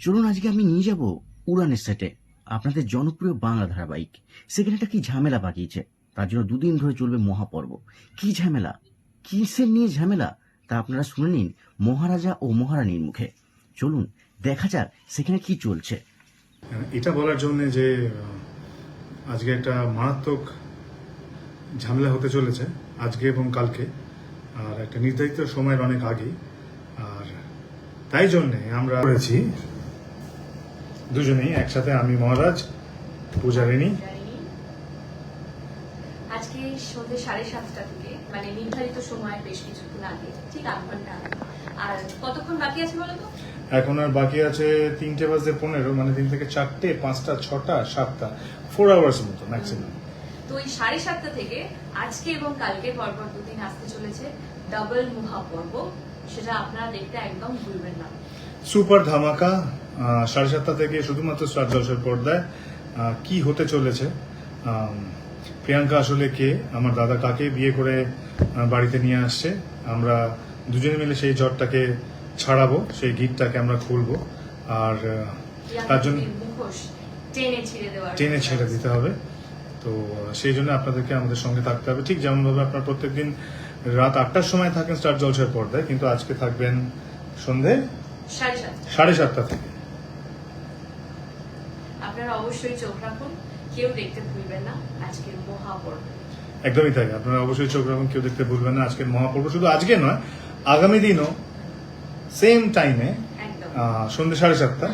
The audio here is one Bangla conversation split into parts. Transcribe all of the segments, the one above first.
চলুন আজকে আমি নিয়ে যাব উড়ানের সেটে। আপনাদের জনপ্রিয় বাংলা ধারাবাহিক। সেখানে একটা কি ঝামেলা পাকিয়েছে তার জন্য দুদিন ধরে চলবে মহাপর্ব। কি ঝামেলা? কিসের নিয়ে ঝামেলা? তা আপনারা শুনে নিন মহারাজা ও মহারানীর মুখে। চলুন, দেখা যাক সেখানে কি চলছে। এটা বলার জন্য যে, আজকে একটা মারাত্মক ঝামেলা হতে চলেছে, আজকে এবং কালকে। আর একটা নির্ধারিত সময়ের অনেক আগে আর তাই জন্যে আমরা করেছি দুজনেই একসাথে আমি মহারাজ পূজারিনী জানি। আজকে সন্ধ্যে সাড়ে সাতটা থেকে মানে নির্ধারিত সময় বেশ কিছুক্ষণ আগে ঠিক আধ ঘণ্টা আর কতক্ষণ বাকি আছে বলো তো? এখন আর বাকি আছে তিনটে বাজে পনেরো মানে তিন থেকে চারটে পাঁচটা ছটা সাতটা ফোর আওয়ার্স মতো ম্যাক্সিমাম তো ওই সাড়ে সাতটা থেকে আজকে এবং কালকে পরপর দুদিন আসতে চলেছে ডাবল মহাপর্ব। সেটা আপনারা দেখতে একদম ভুলবেন না। সুপার ধামাকা সাড়ে সাতটা থেকে শুধুমাত্র স্টার জলসের পর্দায়। কি হতে চলেছে? প্রিয়াঙ্কা আসলে কে? আমার দাদা কাকে বিয়ে করে বাড়িতে নিয়ে আসছে? আমরা দুজনে মিলে সেই জ্বরটাকে ছাড়াবো সেই গিটটাকে আমরা খুলবো। আর তার জন্য টেনে ছিঁড়ে দেওয়ার টেনে ছেড়ে দিতে হবে। তো সেই জন্য আপনাদেরকে আমাদের সঙ্গে থাকতে হবে। ঠিক যেমনভাবে আপনার প্রত্যেকদিন রাত আটটার সময় থাকেন স্টার জলসের পর্দায় কিন্তু আজকে থাকবেন সন্ধে সাড়ে সাতটা থেকে। আপনারা অবশ্যই চোখ রাখুন কেউ দেখতে ভুলবেন না আজকের মহাপর্ব। একদমই তাই আপনারা অবশ্যই চোখ রাখুন কেউ দেখতে ভুলবেন না আজকের মহাপর্ব শুধু আজকে নয় আগামী দিনও সেম টাইমে একদম। সন্ধ্যে সাড়ে সাতটা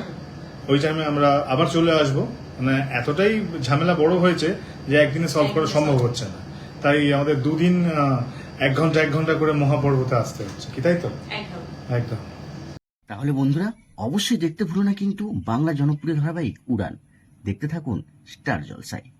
ওই টাইমে আমরা আবার চলে আসব। মানে এতটাই ঝামেলা বড় হয়েছে যে একদিনে সলভ করা সম্ভব হচ্ছে না। তাই আমাদের দুদিন আহ, এক ঘণ্টা এক ঘণ্টা করে মহাপর্বতে আসতে হচ্ছে কি তাই তো? একদম। একদম। তাহলে বন্ধুরা অবশ্যই দেখতে ভুলো না কিন্তু বাংলা জনপ্রিয় ধারাবাহিক উড়ান। দেখতে থাকুন স্টার জলসায়।